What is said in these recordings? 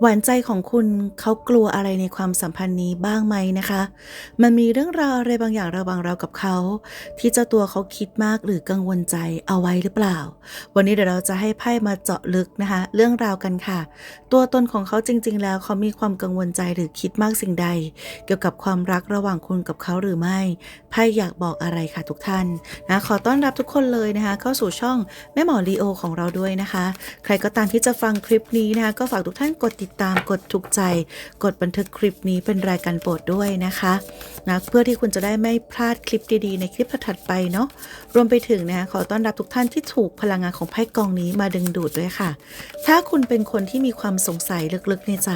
หวานใจของคุณเขากลัวอะไรในความสัมพันธ์นี้บ้างไหมนะคะ มันมีเรื่องราวอะไรบางอย่างระว่างเรากับเขา ที่เจ้าตัวเขาคิดมากหรือกังวลใจเอาไว้หรือเปล่า วันนี้เดี๋ยวเราจะให้ไพ่มาเจาะลึกนะคะ เรื่องราวกันค่ะ ตัวตนของเขาจริง ๆ แล้วเขามีความกังวลใจหรือคิดมากสิ่งใด เกี่ยวกับความรักระหว่างคุณกับเขาหรือไม่ไพ่อยากบอกอะไรค่ะทุกท่านนะขอต้อนรับทุกคนเลยนะคะ เข้าสู่ช่องแม่หมอลีโอของเราด้วยนะคะ ใครก็ตามที่จะฟังคลิปนี้นะคะก็ฝากทุกท่านกดติดตามกดถูกใจ กดบันทึกคลิปนี้เป็นรายการโปรดด้วยนะคะนะเพื่อที่คุณจะได้ไม่พลาดคลิปดีๆ ในคลิปถัดไปเนาะรวมไปถึงนะคะขอต้อนรับทุกท่านที่ถูกพลังงานของไพ่กองนี้มาดึงดูดด้วยค่ะ ถ้าคุณเป็นคนที่มีความสงสัยลึกๆในใจ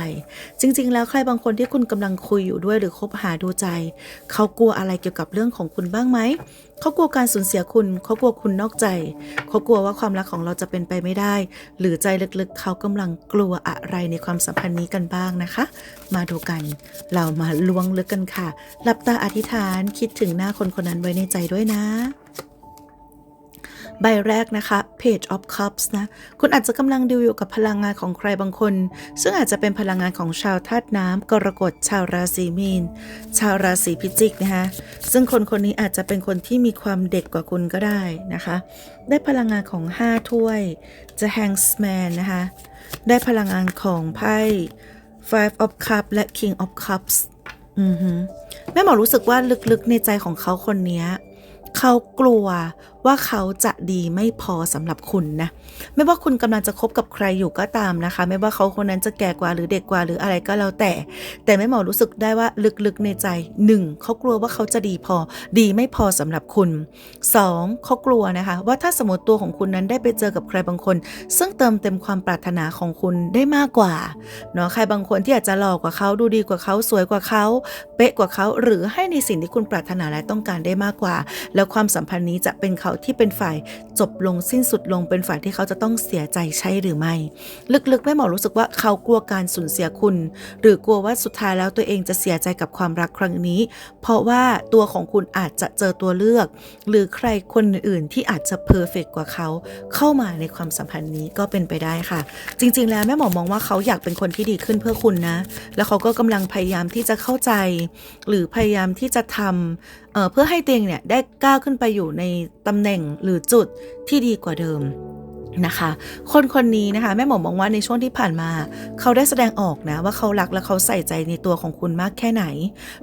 จริง ๆ แล้วใครบางคนที่คุณกำลังคุยอยู่ด้วยหรือคบหาดูใจ เขากลัวอะไรเกี่ยวกับเรื่องของคุณบ้างไหมเขากลัวการสูญเสียคุณ เขากลัวคุณนอกใจ เขากลัวว่าความรักของเราจะเป็นไปไม่ได้ หรือใจลึกๆ เขากำลังกลัวอะไรในความสัมพันธ์นี้กันบ้างนะคะ มาดูกัน เรามาล้วงลึกกันค่ะ หลับตาอธิษฐานคิดถึงหน้าคนคนนั้นไว้ในใจด้วยนะ ใบแรกนะคะ Page of Cups นะ คุณอาจจะกำลังดิวอยู่กับพลังงานของใครบางคน ซึ่งอาจจะเป็นพลังงานของชาวธาตุน้ำกรกฎชาวราศีมีน ชาวราศีพิจิกนะคะซึ่งคนคนนี้อาจจะเป็นคนที่มีความเด็กกว่าคุณก็ได้นะคะ ได้พลังงานของ 5 ถ้วยจะ Hangman นะคะ ได้พลังงานของไพ่ Five of Cups และ King of Cups อือหือแม่หมอรู้สึกว่าลึกๆในใจของเขาคนนี้เขากลัว ว่าเขาจะดีไม่พอสำหรับคุณนะ ไม่ว่าคุณกำลังจะคบกับใครอยู่ก็ตามนะคะ ไม่ว่าเขาคนนั้นจะแก่กว่าหรือเด็กกว่าหรืออะไรก็แล้วแต่ แต่แม่หมอรู้สึกได้ว่าลึกๆในใจหนึ่งเขากลัวว่าเขาจะดีพอ ดีไม่พอสำหรับคุณสองเขากลัวนะคะ ว่าถ้าสมมติตัวของคุณนั้นได้ไปเจอกับใครบางคน ซึ่งเติมเต็มความปรารถนาของคุณได้มากกว่าเนาะใครบางคนที่อาจจะหล่อกว่าเขาดูดีกว่าเขาสวยกว่าเขา เป๊ะกว่าเขาหรือให้ในสิ่งที่คุณปรารถนาและต้องการได้มากกว่า แล้วความสัมพันธ์นี้จะเป็นเขาที่เป็นฝ่ายจบลงสิ้นสุดลงเป็นฝ่ายที่เขาจะต้องเสียใจใช่หรือไม่ ลึกๆแม่หมอรู้สึกว่าเขากลัวการสูญเสียคุณ หรือกลัวว่าสุดท้ายแล้วตัวเองจะเสียใจกับความรักครั้งนี้ เพราะว่าตัวของคุณอาจจะเจอตัวเลือก หรือใครคนอื่นที่อาจจะเพอร์เฟกกว่าเขาเข้ามาในความสัมพันธ์นี้ก็เป็นไปได้ค่ะ จริง ๆ แล้วแม่หมอมองว่าเขาอยากเป็นคนที่ดีขึ้นเพื่อคุณนะ แล้วเขาก็กำลังพยายามที่จะเข้าใจ หรือพยายามที่จะทำเเพื่อให้เตียงเนี่ยได้ก้าวขึ้นไปอยู่ในตำแหน่งหรือจุดที่ดีกว่าเดิม นะคะ คนคนนี้นะคะ แม่หมอมองว่าในช่วงที่ผ่านมา เขาได้แสดงออกนะว่าเขารักและเขาใส่ใจในตัวของคุณมากแค่ไหน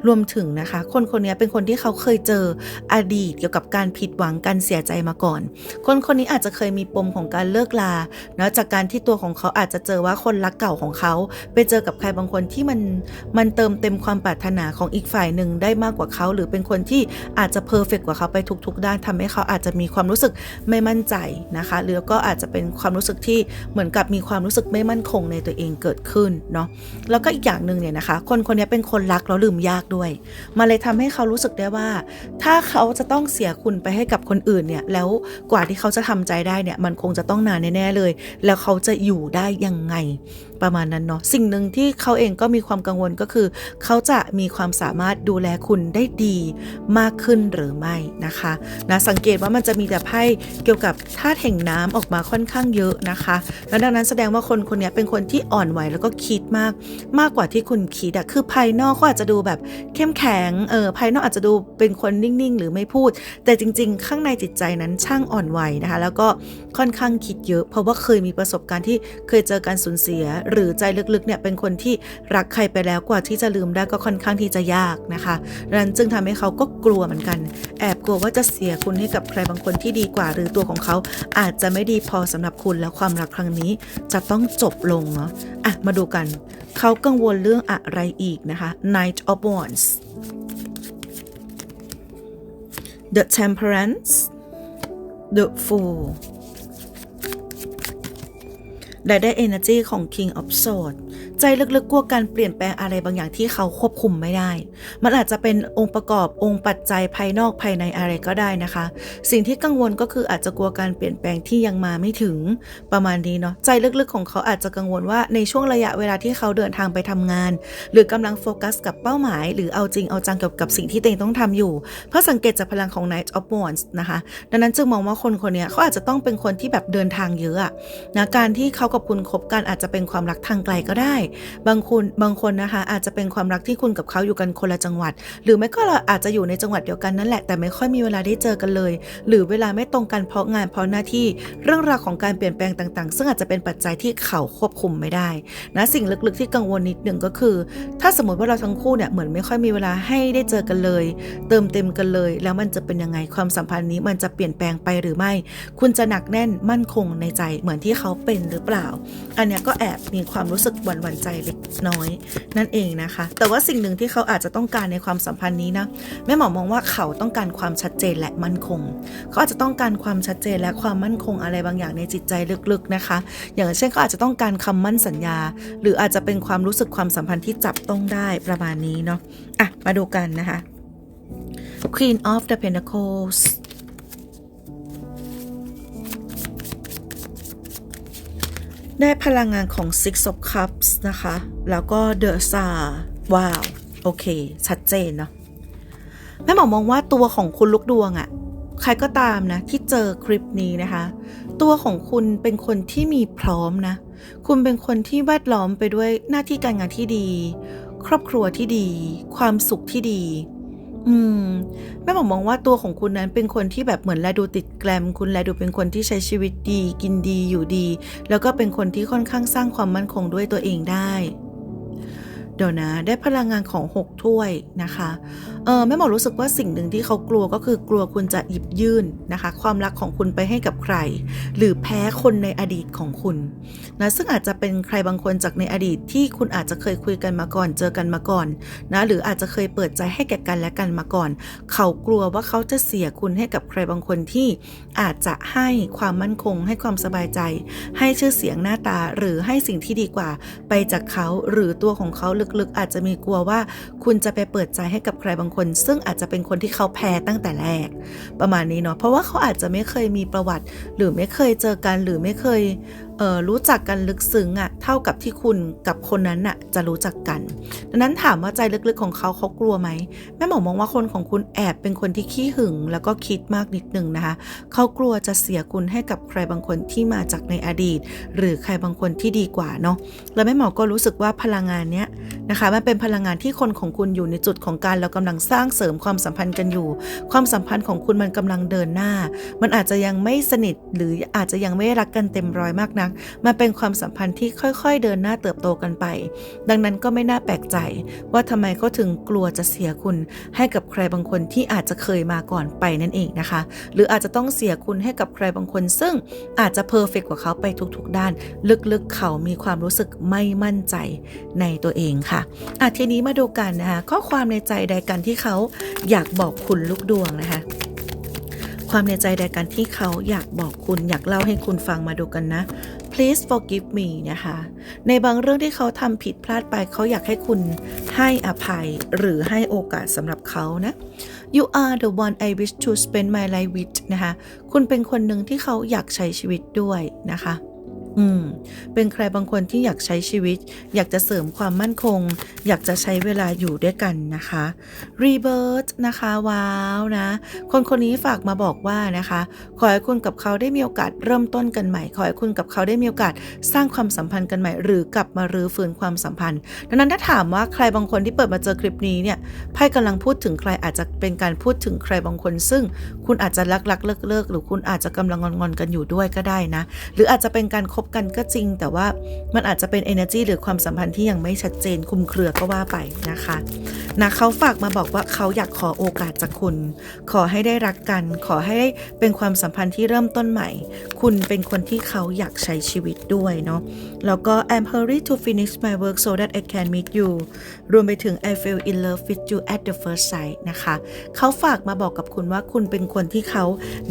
รวมถึงนะคะ คนคนนี้เป็นคนที่เขาเคยเจออดีตเกี่ยวกับการผิดหวังการเสียใจมาก่อน คนคนนี้อาจจะเคยมีปมของการเลิกลาเนาะจากการที่ตัวของเขาอาจจะเจอว่าคนรักเก่าของเขา ไปเจอกับใครบางคนที่มันมันเติมเต็มความปรารถนาของอีกฝ่ายหนึ่งได้มากกว่าเขา หรือเป็นคนที่อาจจะเพอร์เฟกกว่าเขาไปทุกๆ ด้านทำให้เขาอาจจะมีความรู้สึกไม่มั่นใจนะคะหรือก็อาจจะจะเป็นความรู้สึกที่เหมือนกับมีความรู้สึกไม่มั่นคงในตัวเองเกิดขึ้นเนาะแล้วก็อีกอย่างหนึ่งเนี่ยนะคะ คนคนนี้เป็นคนรักแล้วลืมยากด้วยมาเลยทำให้เขารู้สึกได้ว่า ถ้าเขาจะต้องเสียคุณไปให้กับคนอื่นเนี่ยแล้วกว่าที่เขาจะทำใจได้เนี่ยมันคงจะต้องนานแน่ๆเลย แล้วเขาจะอยู่ได้ยังไงประมาณนั้นเนาะสิ่งหนึ่งที่เขาเองก็มีความกังวลก็คือ เขาจะมีความสามารถดูแลคุณได้ดีมากขึ้นหรือไม่นะคะนะสังเกตว่ามันจะมีแต่ไพ่เกี่ยวกับธาตุแห่งน้ำออกมาค่อนข้างเยอะนะคะ แล้วดังนั้นแสดงว่าคนคนนี้เป็นคนที่อ่อนไหวแล้วก็คิดมากมากกว่าที่คุณคิดอะคือภายนอกเขาอาจจะดูแบบเข้มแข็งเออภายนอกอาจจะดูเป็นคนนิ่งๆ หรือไม่พูด แต่จริง ๆ ข้างในจิตใจนั้นช่างอ่อนไหวนะคะ แล้วก็ค่อนข้างคิดเยอะ เพราะว่าเคยมีประสบการณ์ที่เคยเจอการสูญเสีย หรือใจลึกๆเนี่ยเป็นคนที่รักใครไปแล้วกว่าที่จะลืมได้ก็ค่อนข้างที่จะยากนะคะดังนั้นจึงทำให้เขาก็กลัวเหมือนกัน แอบกลัวว่าจะเสียคุณให้กับใครบางคนที่ดีกว่า หรือตัวของเขาอาจจะไม่ดีพอสำหรับคุณแล้วความรักครั้งนี้จะต้องจบลงเนาะอะมาดูกัน เขากังวลเรื่องอะไรอีกนะคะ Knight of Wands The Temperance The Fool และได้ energy ของ King of Swords ใจลึกๆกลัวการเปลี่ยนแปลงอะไรบางอย่างที่เขาควบคุมไม่ได้ มันอาจจะเป็นองค์ประกอบองค์ปัจจัยภายนอกภายในอะไรก็ได้นะคะ สิ่งที่กังวลก็คืออาจจะกลัวการเปลี่ยนแปลงที่ยังมาไม่ถึงประมาณนี้เนาะใจลึกๆของเขาอาจจะกังวลว่าในช่วงระยะเวลาที่เขาเดินทางไปทำงาน หรือกำลังโฟกัสกับเป้าหมาย หรือเอาจริงเอาจังเกี่ยวกับสิ่งที่ตัวเองต้องทำอยู่ เพราะสังเกตจากพลังของ Knight of Wands นะคะ ดังนั้นจึงมองว่าคนคนนี้เขาอาจจะต้องเป็นคนที่แบบเดินทางเยอะนะการที่เขากับคุณคบกันอาจจะเป็นความรักทางไกลก็ได้บางคนบางคนนะคะ อาจจะเป็นความรักที่คุณกับเขาอยู่กันคนละจังหวัด หรือไม่ก็เราอาจจะอยู่ในจังหวัดเดียวกันนั่นแหละแต่ไม่ค่อยมีเวลาได้เจอกันเลย หรือเวลาไม่ตรงกันเพราะงานเพราะหน้าที่เรื่องราวของการเปลี่ยนแปลงต่าง ๆ ซึ่งอาจจะเป็นปัจจัยที่เขาควบคุมไม่ได้นะสิ่งลึกๆที่กังวลนิดหนึ่งก็คือ ถ้าสมมติว่าเราทั้งคู่เนี่ยเหมือนไม่ค่อยมีเวลาให้ได้เจอกันเลย เติมเต็มกันเลย แล้วมันจะเป็นยังไงความสัมพันธ์นี้มันจะเปลี่ยนแปลงไปหรือไม่ คุณจะหนักแน่นมั่นคงในใจเหมือนที่เขาเป็นหรือเปล่า อันนี้ก็แอบมีความรู้สึกหวั่นหวั่นใจเล็กน้อย นั่นเองนะคะ แต่ว่าสิ่งหนึ่งที่เขาอาจจะต้องการในความสัมพันธ์นี้นะแม่หมอมองว่าเขาต้องการความชัดเจนและมั่นคง เขาอาจจะต้องการความชัดเจนและความมั่นคงอะไรบางอย่างในจิตใจลึกๆนะคะ อย่างเช่นเขาอาจจะต้องการคำมั่นสัญญา หรืออาจจะเป็นความรู้สึกความสัมพันธ์ที่จับต้องได้ประมาณนี้เนาะอะมาดูกันนะคะ Queen of the Pentacles ได้พลังงานของ Six of Cups นะคะ แล้วก็ The Star ว้าว โอเค ชัดเจนเนาะแม่หมอมองว่าตัวของคุณลูกดวงอะใครก็ตามนะ ที่เจอคลิปนี้นะคะ ตัวของคุณเป็นคนที่มีพร้อมนะ คุณเป็นคนที่แวดล้อมไปด้วยหน้าที่การงานที่ดี ครอบครัวที่ดี ความสุขที่ดี อืมแม่หมอมองว่าตัวของคุณนั้นเป็นคนที่แบบเหมือนแลดูติดแกรมคุณแลดูเป็นคนที่ใช้ชีวิตดี กินดีอยู่ดี แล้วก็เป็นคนที่ค่อนข้างสร้างความมั่นคงด้วยตัวเองได้ เดี๋ยวนะ ได้พลังงานของ 6 ถ้วยนะคะ เออแม่หมอรู้สึกว่าสิ่งหนึ่งที่เขากลัวก็คือกลัวคุณจะหยิบยื่นนะคะ ความรักของคุณไปให้กับใคร หรือแพ้คนในอดีตของคุณนะซึ่งอาจจะเป็นใครบางคนจากในอดีตที่คุณอาจจะเคยคุยกันมาก่อน เจอกันมาก่อนนะหรืออาจจะเคยเปิดใจให้แก่กันและกันมาก่อน เขากลัวว่าเขาจะเสียคุณให้กับใครบางคนที่อาจจะให้ความมั่นคง ให้ความสบายใจ ให้ชื่อเสียงหน้าตาหรือให้สิ่งที่ดีกว่าไปจากเขาหรือตัวของเขาลึกๆ อาจจะมีกลัวว่า คุณจะไปเปิดใจให้กับใครบางคน ซึ่งอาจจะเป็นคนที่เขาแพ้ตั้งแต่แรก ประมาณนี้เนาะเพราะว่าเขาอาจจะไม่เคยมีประวัติ หรือไม่เคยเจอกันหรือไม่เคย ออรู้จักกันลึกซึ้งอะ่ะเท่ากับที่คุณกับคนนั้นน่ะจะรู้จักกัน ดังนั้นถามว่าใจลึกๆของเขาเขากลัวไหมแม่หมอมองว่าคนของคุณแอบเป็นคนที่ขี้หึง แล้วก็คิดมากนิดนึงนะคะ เขากลัวจะเสียคุณให้กับใครบางคนที่มาจากในอดีต หรือใครบางคนที่ดีกว่าเนาะแล้วแม่หมอก็รู้สึกว่าพลังงานเนี้ยนะคะมันเป็นพลังงานที่คนของคุณอยู่ในจุดของการเรากำลังสร้างเสริมความสัมพันธ์กันอยู่ ความสัมพันธ์ของคุณมันกำลังเดินหน้า มันอาจจะยังไม่สนิทหรืออาจจะยังไม่รักกันเต็มร้อยมากนักมันเป็นความสัมพันธ์ที่ค่อยๆ เดินหน้าเติบโตกันไป ดังนั้นก็ไม่น่าแปลกใจ ว่าทำไมเขาถึงกลัวจะเสียคุณ ให้กับใครบางคนที่อาจจะเคยมาก่อนไปนั่นเองนะคะ หรืออาจจะต้องเสียคุณให้กับใครบางคน ซึ่งอาจจะเพอร์เฟกกว่าเขาไปทุกๆ ด้าน ลึกๆ เขามีความรู้สึกไม่มั่นใจในตัวเองค่ะอะทีนี้มาดูกันนะคะข้อความในใจใดกันที่เขาอยากบอกคุณลูกดวงนะคะความในใจใดกันที่เขาอยากบอกคุณอยากเล่าให้คุณฟังมาดูกันนะ please forgive me นะคะ ในบางเรื่องที่เขาทำผิดพลาดไป เขาอยากให้คุณให้อภัยหรือให้โอกาสสำหรับเขานะ you are the one I wish to spend my life with นะคะ คุณเป็นคนหนึ่งที่เขาอยากใช้ชีวิตด้วยนะคะ อืม เป็นใครบางคนที่อยากใช้ชีวิต อยากจะเสริมความมั่นคง อยากจะใช้เวลาอยู่ด้วยกันนะคะ Rebirth นะคะ ว้าวนะ คนคนนี้ฝากมาบอกว่านะคะ ขอให้คุณกับเขาได้มีโอกาสเริ่มต้นกันใหม่ ขอให้คุณกับเขาได้มีโอกาสสร้างความสัมพันธ์กันใหม่ หรือกลับมารื้อฟื้นความสัมพันธ์ ดังนั้นถ้าถามว่าใครบางคนที่เปิดมาเจอคลิปนี้เนี่ยไพ่กำลังพูดถึงใครอาจจะเป็นการพูดถึงใครบางคน ซึ่งคุณอาจจะรักรักเลิกเลิกๆหรือคุณอาจจะกำลังงอนๆกันอยู่ด้วยก็ได้นะ หรืออาจจะเป็นการคบกันก็จริง แต่ว่ามันอาจจะเป็น energy หรือความสัมพันธ์ที่ยังไม่ชัดเจนคุมเครือก็ว่าไปนะคะนะเขาฝากมาบอกว่าเขาอยากขอโอกาสจากคุณ ขอให้ได้รักกัน ขอให้เป็นความสัมพันธ์ที่เริ่มต้นใหม่ คุณเป็นคนที่เขาอยากใช้ชีวิตด้วยเนาะแล้วก็ I'm hurry to finish my work so that I can meet you รวมไปถึง I fell in love with you at the first sight นะคะเขาฝากมาบอกกับคุณว่าคุณเป็นคนที่เขา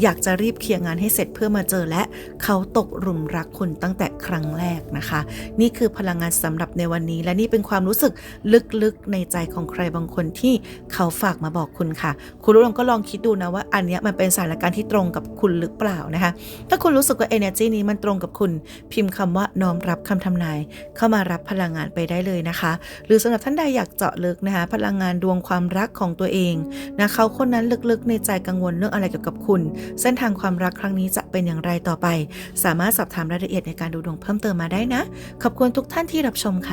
อยากจะรีบเคลียร์งานให้เสร็จเพื่อมาเจอและเขาตกหลุมรักคุณตั้งแต่ครั้งแรกนะคะ นี่คือพลังงานสำหรับในวันนี้ และนี่เป็นความรู้สึกลึกๆในใจของใครบางคนที่เขาฝากมาบอกคุณค่ะ คุณรู้ลองก็ลองคิดดูนะว่าอันนี้มันเป็นสถานการณ์ที่ตรงกับคุณหรือเปล่านะคะ ถ้าคุณรู้สึกว่า energy นี้มันตรงกับคุณ พิมพ์คำว่าน้อมรับคำทำนาย เข้ามารับพลังงานไปได้เลยนะคะ หรือสำหรับท่านใดอยากเจาะลึกนะคะ พลังงานดวงความรักของตัวเองนะเขาคนนั้นลึกๆในใจกังวลเรื่องอะไรเกี่ยวกับคุณ เส้นทางความรักครั้งนี้จะเป็นอย่างไรต่อไป สามารถสอบถามรายละเอียดในในการดูดวงเพิ่มเติมมาได้นะ ขอบคุณทุกท่านที่รับชมค่ะ